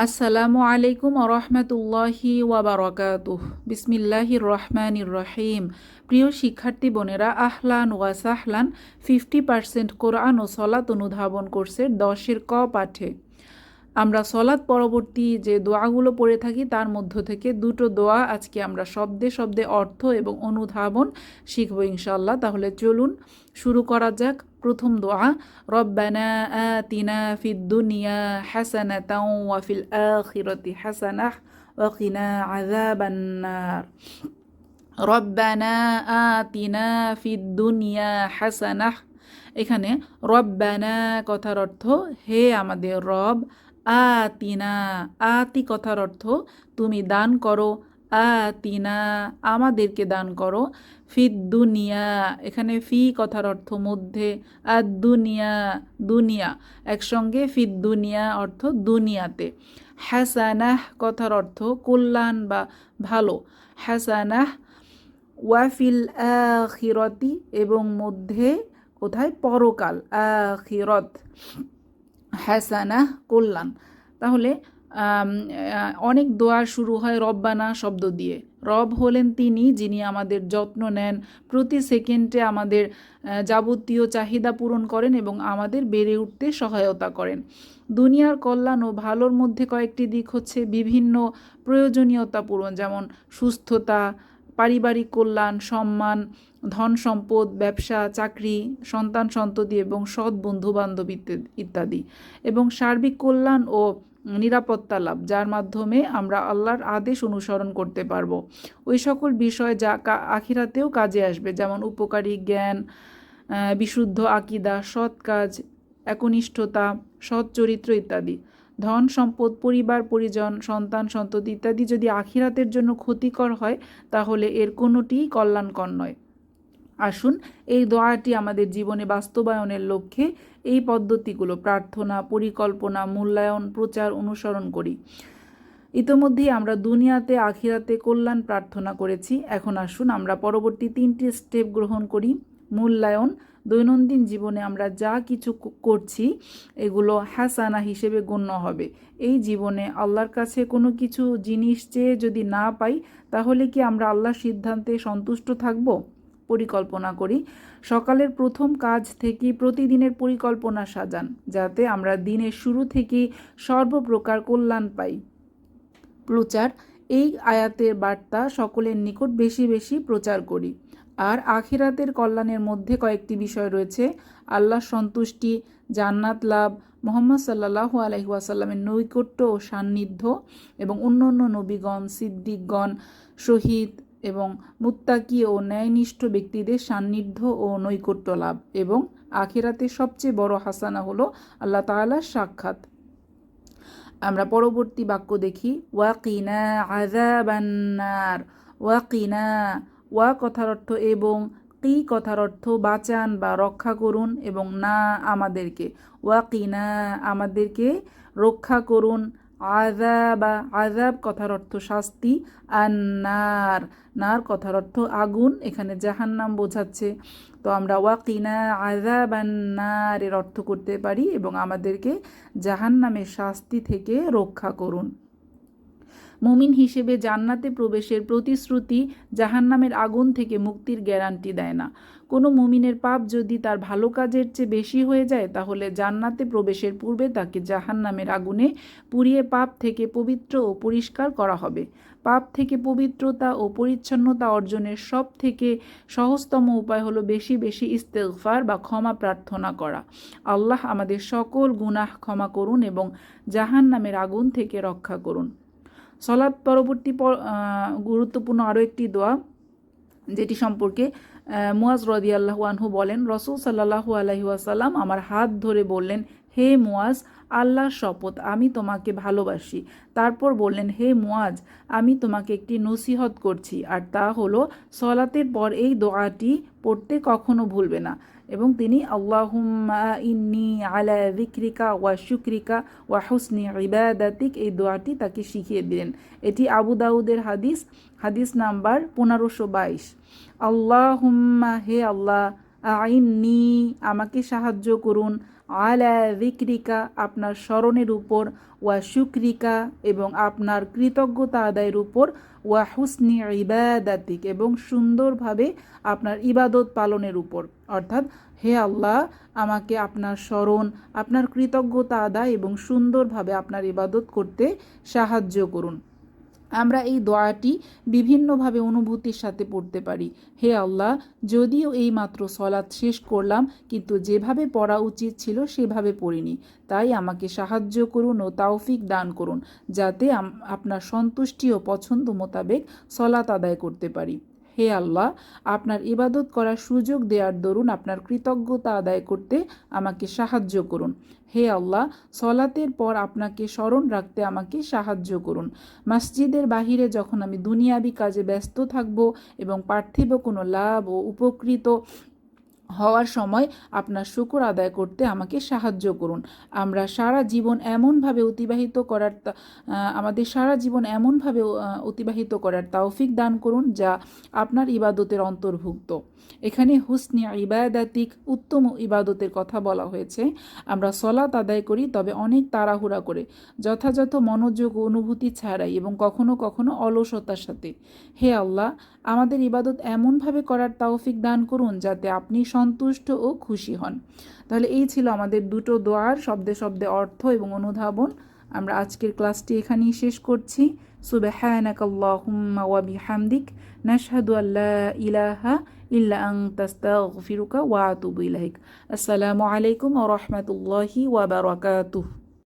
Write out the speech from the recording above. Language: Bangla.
আসসালামু আলাইকুম আরহামতুল্লাহি ওয়াবারকাতুহ। বিসমিল্লাহির রহমানির রহিম প্রিয় শিক্ষার্থী বোনেরা, আহলান ওয়াসাহলান ফিফটি পার্সেন্ট কোরআন ও সলাত অনুধাবন কোর্সের দশের ক পাঠে আমরা সলাৎ পরবর্তী যে দোয়াগুলো পড়ে থাকি, তার মধ্য থেকে দুটো দোয়া আজকে আমরা শব্দে শব্দে অর্থ এবং অনুধাবন শিখব ইনশাল্লাহ তাহলে চলুন শুরু করা যাক। প্রথম দোয়া, রব্বানা আতিনা ফিদ দুনিয়া হাসানাতাও ওয়া ফিল আখিরাতি হাসানাহ ওয়া কিনা আযাবান নার। রব্বানা আতিনা ফিদ দুনিয়া হাসানাহ এখানে রব্বানা কথার অর্থ, হে আমাদের রব আতিনা, আতি কথার অর্থ, তুমি দান করো। আতিনা, আমাদেরকে দান করো। ফিদ দুনিয়া এখানে ফি কথার অর্থ মধ্যে। আর দুনিয়া দুনিয়া একসঙ্গে ফিদ দুনিয়া অর্থ দুনিয়াতে। হ্যাসানাহ কথার অর্থ কল্যাণ বা ভালো। হ্যাসানাহ ওয়াফিল আখিরতি এবং মধ্যে কোথায়? পরকাল, আখিরত। হ্যাসানা কল্যাণ তাহলে অনেক দোয়া শুরু হয় রব্বানা শব্দ দিয়ে। রব হলেন তিনি যিনি আমাদের যত্ন নেন, প্রতি সেকেন্ডে আমাদের যাবতীয় চাহিদা পূরণ করেন এবং আমাদের বেড়ে উঠতে সহায়তা করেন। দুনিয়ার কল্যাণ ও ভালোর মধ্যে কয়েকটি দিক হচ্ছে বিভিন্ন প্রয়োজনীয়তা পূরণ, যেমন সুস্থতা পারিবারিক কল্যাণ, সম্মান, ধন সম্পদ, ব্যবসা, চাকরি, সন্তান সন্ততি এবং সৎ বন্ধু বান্ধব ইত্যাদি এবং সার্বিক কল্যাণ ও নিরাপত্তা লাভ, যার মাধ্যমে আমরা আল্লাহর আদেশ অনুসরণ করতে পারব। ওই সকল বিষয় যা আখিরাতেও কাজে আসবে, যেমন উপকারী জ্ঞান বিশুদ্ধ আকিদা, সৎ কাজ, একনিষ্ঠতা, সৎ চরিত্র ইত্যাদি। ধন সম্পদ, পরিবার, পরিজন, সন্তান, সন্ততি ইত্যাদি যদি আখিরাতের জন্য ক্ষতিকর হয়, তাহলে এর কোনোটিই কল্যাণকর নয়। আসুন, এই দোয়াটি আমাদের জীবনে বাস্তবায়নের লক্ষ্যে এই পদ্ধতিগুলো প্রার্থনা, পরিকল্পনা, মূল্যায়ন, প্রচার, অনুসরণ করি। ইতোমধ্যেই আমরা দুনিয়াতে আখিরাতে কল্যাণ প্রার্থনা করেছি। এখন আসুন, আমরা পরবর্তী তিনটি স্টেপ গ্রহণ করি। মূল্যায়ন, দৈনন্দিন জীবনে আমরা যা কিছু করছি, এগুলো হাসানা হিসেবে গণ্য হবে। এই জীবনে আল্লাহর কাছে কোনো কিছু জিনিস চেয়ে যদি না পাই, তাহলে কি আমরা আল্লাহর সিদ্ধান্তে সন্তুষ্ট থাকব? পরিকল্পনা করি। সকালের প্রথম কাজ থেকে প্রতিদিনের পরিকল্পনা সাজান, যাতে আমরা দিনের শুরু থেকেই সর্বপ্রকার কল্যাণ পাই। প্রচার। এই আয়াতের বার্তা সকলের নিকট বেশি বেশি প্রচার করি। আর আখিরাতের কল্যাণের মধ্যে কয়েকটি বিষয় রয়েছে। আল্লাহ সন্তুষ্টি, জান্নাত লাভ, মোহাম্মদ সাল্লাহু আলহিহাসাল্লামের নৈকট্য ও সান্নিধ্য এবং অন্য অন্য নবীগণ, সিদ্দিকগণ, শহীদ এবং মুত্তাকি ও ন্যায়নিষ্ঠ ব্যক্তিদের সান্নিধ্য ও নৈকট্য লাভ এবং আখিরাতে সবচেয়ে বড় হাসানা হলো আল্লাহ তালার সাক্ষাৎ। আমরা পরবর্তী বাক্য দেখি ওয়াকিনা আজাবান্নার ওয়াকিনা ওয়া কথার অর্থ এবং কি কথার অর্থ বাঁচান বা রক্ষা করুন এবং না আমাদেরকে। ওয়াকিনা আমাদেরকে রক্ষা করুন। আজাবা আজাব কথার অর্থ শাস্তি। আর নার নার কথার অর্থ আগুন, এখানে জাহান্নাম বোঝাচ্ছে। তো আমরা ওয়াকিনা আজাব নারের অর্থ করতে পারি এবং আমাদেরকে জাহান্নামের শাস্তি থেকে রক্ষা করুন। মুমিন হিসেবে জান্নাতে প্রবেশের প্রতিশ্রুতি জাহান্নামের আগুন থেকে মুক্তির গ্যারান্টি দেয় না। কোনো মুমিনের পাপ যদি তার ভালো কাজের চেয়ে বেশি হয়ে যায়, তাহলে জান্নাতে প্রবেশের পূর্বে তাকে জাহান্নামের আগুনে পুড়িয়ে পাপ থেকে পবিত্র ও পরিষ্কার করা হবে। পাপ থেকে পবিত্রতা ও পরিচ্ছন্নতা অর্জনের সব থেকে সহজতম উপায় হলো বেশি বেশি ইস্তেগফার বা ক্ষমা প্রার্থনা করা। আল্লাহ আমাদের সকল গুনাহ ক্ষমা করুন এবং জাহান নামের আগুন থেকে রক্ষা করুন। সলাৎ পরবর্তী গুরুত্বপূর্ণ আরও একটি দোয়া, যেটি সম্পর্কে মুয়াজ রদি আল্লাহ আনহু বলেন, রসুল সাল্লাহু আলহিহাসাল্লাম আমার হাত ধরে বললেন হে মুয়াজ আল্লাহর শপথ, আমি তোমাকে ভালোবাসি। তারপর বললেন, হে মুয়াজ আমি তোমাকে একটি নসিহত করছি, আর তা হলো, সলাতের পর এই দোয়াটি পড়তে কখনো ভুলবে না। এবং তিনি, আল্লাহুম্মা ইন্নি আলা বিক্রিকা ওয়া শুক্রিকা ওয়া হুসনি ইবাদাতিক, এই দোয়াটি তাকে শিখিয়ে দিলেন। এটি আবু দাউদের হাদিস হাদিস নাম্বার পনেরোশো বাইশ। আল্লাহুম্মা, হে আল্লাহ, আইননি, আমাকে সাহায্য করুন। আলা বিক্রিকা আপনার স্মরণের উপর, ওয়া শুক্রিকা এবং আপনার কৃতজ্ঞতা আদায়ের উপর, ওয়া হুসনি ইবাদাতিক এবং সুন্দরভাবে আপনার ইবাদত পালনের উপর। অর্থাৎ, হে আল্লাহ, আমাকে আপনার স্মরণ, আপনার কৃতজ্ঞতা আদায় এবং সুন্দরভাবে আপনার ইবাদত করতে সাহায্য করুন। আমরা এই দোয়াটি বিভিন্নভাবে অনুভূতির সাথে পড়তে পারি। হে আল্লাহ, যদিও এই মাত্র সলাৎ শেষ করলাম, কিন্তু যেভাবে পড়া উচিত ছিল সেভাবে পড়িনি। তাই আমাকে সাহায্য করুন ও তাওফিক দান করুন, যাতে আপনার সন্তুষ্টি ও পছন্দ মোতাবেক সলাৎ আদায় করতে পারি। হে আল্লাহ, আপনার ইবাদত করার সুযোগ দেওয়ার দরুন আপনার কৃতজ্ঞতা আদায় করতে আমাকে সাহায্য করুন। হে আল্লাহ, সলাতের পর আপনাকে স্মরণ রাখতে আমাকে সাহায্য করুন। মসজিদের বাহিরে যখন আমি দুনিয়াবি কাজে ব্যস্ত থাকব এবং পার্থিব কোনো লাভ ও উপকৃত হওয়ার সময় আপনার শুকর আদায় করতে আমাকে সাহায্য করুন। আমরা সারা জীবন এমনভাবে অতিবাহিত করার আমাদের সারা জীবন এমনভাবে অতিবাহিত করার তাওফিক দান করুন যা আপনার ইবাদতের অন্তর্ভুক্ত। এখানে হুসনি ইবাদাতিক উত্তম ইবাদতের কথা বলা হয়েছে। আমরা সলাত আদায় করি, তবে অনেক তাড়াহুড়া করে, যথাযথ মনোযোগ অনুভূতি ছাড়াই এবং কখনো কখনো অলসতার সাথে। হে আল্লাহ, আমাদের ইবাদত এমনভাবে করার তৌফিক দান করুন যাতে আপনি সন্তুষ্ট ও খুশি হন। তাহলে এই ছিল আমাদের দুটো দোয়ার শব্দে শব্দে অর্থ এবং অনুধাবন। আমরা আজকের ক্লাসটি এখানেই শেষ করছি। সুবাহানাক আল্লাহুম্মা ওয়া বিহামদিক। নাশহাদু আল্লা ইলাহা ইল্লা আনতা আস্তাগফিরুকা ওয়া আতুবু ইলাইক আসসালামু আলাইকুম ওয়া রাহমাতুল্লাহি ওয়া বারাকাতুহু